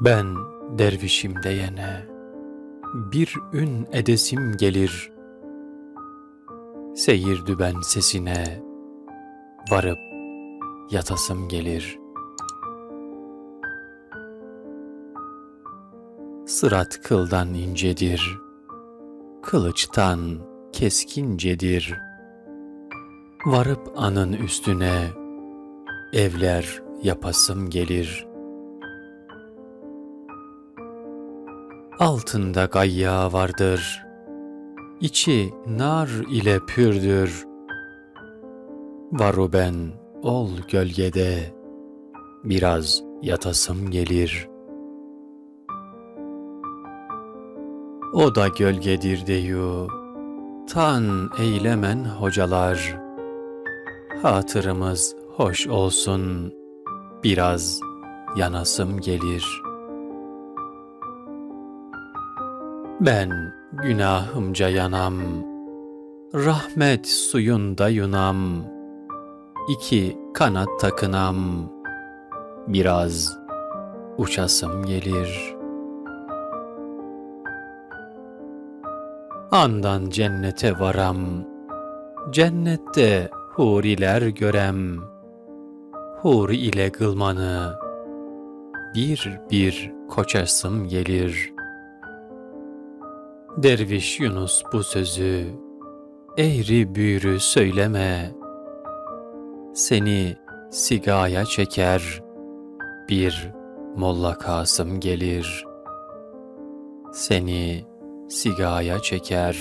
Ben dervişim diyene bir ün edesim gelir. Seyir düben sesine varıp yatasım gelir. Sırat kıldan incedir, kılıçtan keskincedir. Varıp anın üstüne evler yapasım gelir.'' Altında gayya vardır, içi nar ile pürdür. Varu ben ol gölgede, biraz yatasım gelir. O da gölgedir deyu, tan eylemen hocalar. Hatırımız hoş olsun, biraz yanasım gelir.'' Ben günahımca yanam, rahmet suyunda yunam, iki kanat takınam, biraz uçasım gelir. Andan cennete varam, cennette huriler görem, huri ile gılmanı bir bir koçasım gelir.'' Derviş Yunus bu sözü eğri büğrü söyleme. Seni sigaya çeker, bir Molla Kasım gelir. Seni sigaya çeker,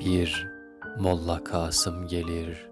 bir Molla Kasım gelir.''